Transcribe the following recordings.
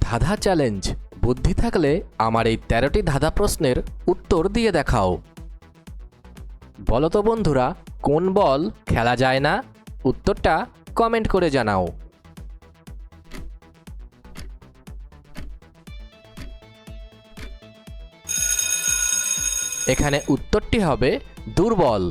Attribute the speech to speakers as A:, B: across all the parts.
A: ধাঁধা চ্যালেঞ্জ। বুদ্ধি থাকলে আমার এই তেরোটি ধাঁধা প্রশ্নের উত্তর দিয়ে দেখাও। বলতো বন্ধুরা, কোন বল খেলা যায় না? উত্তরটা কমেন্ট করে জানাও। এখানে উত্তরটি হবে দুর্বল।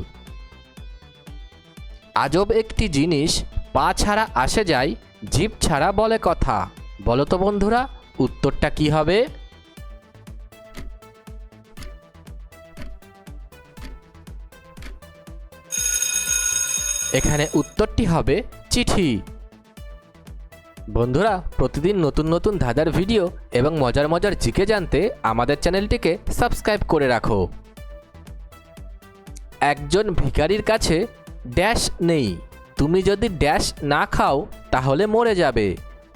A: আজব একটি জিনিস, পা ছাড়া আসে যায় জিভ ছাড়া বলে কথা। বলো তো বন্ধুরা, উত্তরটা কি হবে? এখানে উত্তরটি হবে চিঠি। বন্ধুরা, প্রতিদিন নতুন নতুন ধাঁধার ভিডিও এবং মজার মজার জিকে জানতে আমাদের চ্যানেলটিকে সাবস্ক্রাইব করে রাখো। একজন ভিখারির কাছে ড্যাশ নেই। তুমি যদি ড্যাশ না খাও, তাহলে মরে যাবে।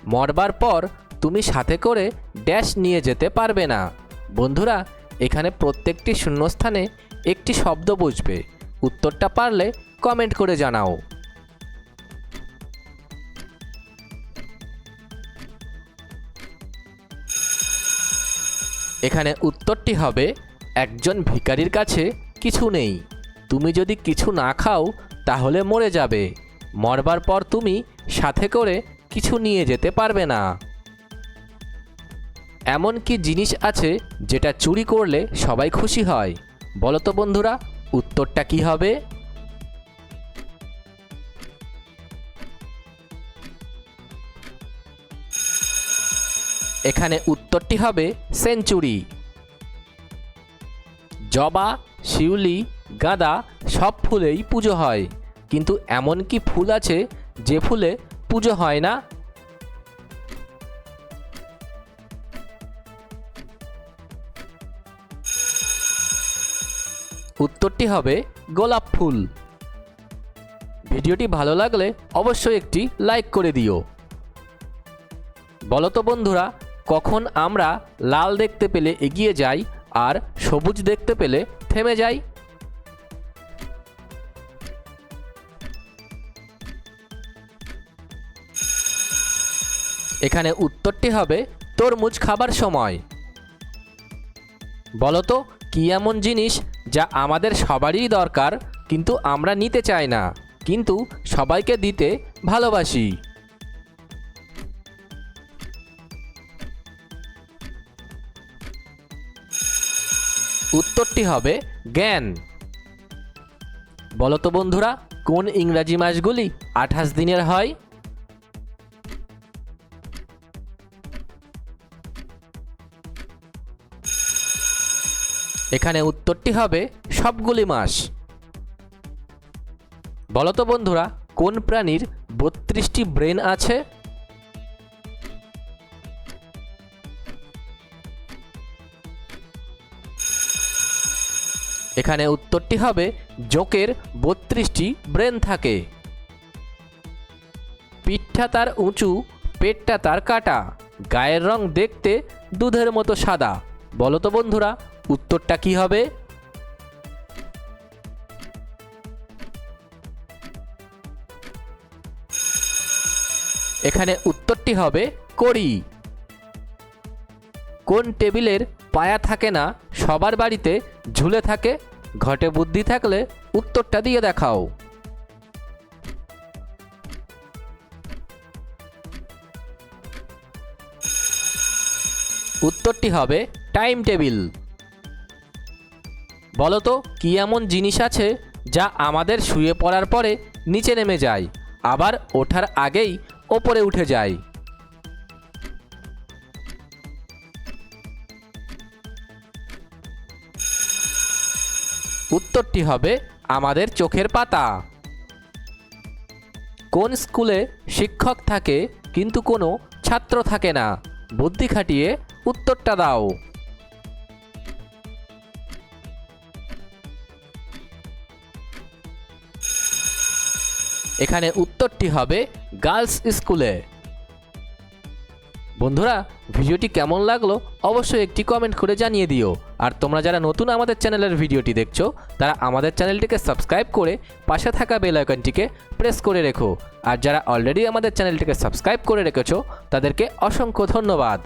A: মরবার পর তুমি সাথে করে ড্যাশ নিয়ে যেতে পারবে না। বন্ধুরা, এখানে প্রত্যেকটি শূন্যস্থানে একটি শব্দ বুঝবে। উত্তরটা পারলে কমেন্ট করে জানাও। এখানে উত্তরটি হবে, একজন ভিখারির কাছে কিছু নেই। তুমি যদি কিছু না খাও, তাহলে মরে যাবে। মরবার পর তুমি সাথে করে কিছু নিয়ে যেতে পারবে না। এমন কি জিনিস আছে যেটা চুরি করলে সবাই খুশি হয়? বলো তো বন্ধুরা, উত্তরটা কি হবে? এখানে উত্তরটি হবে সেঞ্চুরি। জবা, শিউলি, গাঁদা সব ফুলেই পুজো হয়। কিন্তু এমন কি ফুল আছে যে ফুলে পুজো হয় না। উত্তরটি হবে গোলাপ ফুল। ভিডিওটি ভালো লাগলে অবশ্যই একটি লাইক করে দিও। বলতো বন্ধুরা, কখন আমরা লাল দেখতে পেলে এগিয়ে যাই আর সবুজ দেখতে পেলে থেমে যাই? এখানে উত্তরটি হবে তরমুজ খাবার সময়। বলো তো কি এমন জিনিস যা আমাদের সবারই দরকার, কিন্তু আমরা নিতে চাই না, কিন্তু সবাইকে দিতে ভালোবাসি। উত্তরটি হবে জ্ঞান। বলো তো বন্ধুরা, কোন ইংরাজি মাসগুলি আঠাশ দিনের হয়? এখানে উত্তরটি হবে সবগুলি মাস। বলতো বন্ধুরা, কোন প্রাণীর বত্রিশটি ব্রেন আছে? এখানে উত্তরটি হবে জোকের বত্রিশটি ব্রেন থাকে। পিঠটা তার উঁচু, পেটটা তার কাটা, গায়ের রং দেখতে দুধের মতো সাদা। বলতো বন্ধুরা উত্তরটা কি হবে? এখানে উত্তরটি হবে কড়ি। কোন টেবিলের পায়া থাকে না, সবার বাড়িতে ঝুলে থাকে, ঘটে বুদ্ধি থাকলে উত্তরটা দিয়ে দেখাও। উত্তরটি হবে টাইম টেবিল। বলো তো কি এমন জিনিস আছে যা আমাদের শুয়ে পড়ার পরে নিচে নেমে যায়, আবার ওঠার আগেই ওপরে উঠে যায়। উত্তরটি হবে আমাদের চোখের পাতা। কোন স্কুলে শিক্ষক থাকে কিন্তু কোনো ছাত্র থাকে না? বুদ্ধি খাটিয়ে উত্তরটা দাও। এখানে উত্তরটি হবে গার্লস স্কুলে। বন্ধুরা, ভিডিওটি কেমন লাগল অবশ্যই একটি কমেন্ট করে জানিয়ে দিও। আর তোমরা যারা নতুন আমাদের চ্যানেলের ভিডিওটি দেখছ, তারা আমাদের চ্যানেলটিকে সাবস্ক্রাইব করে পাশে থাকা বেল আইকনটিকে প্রেস করে রেখো। আর যারা অলরেডি আমাদের চ্যানেলটিকে সাবস্ক্রাইব করে রেখেছো, তাদেরকে অসংখ্য ধন্যবাদ।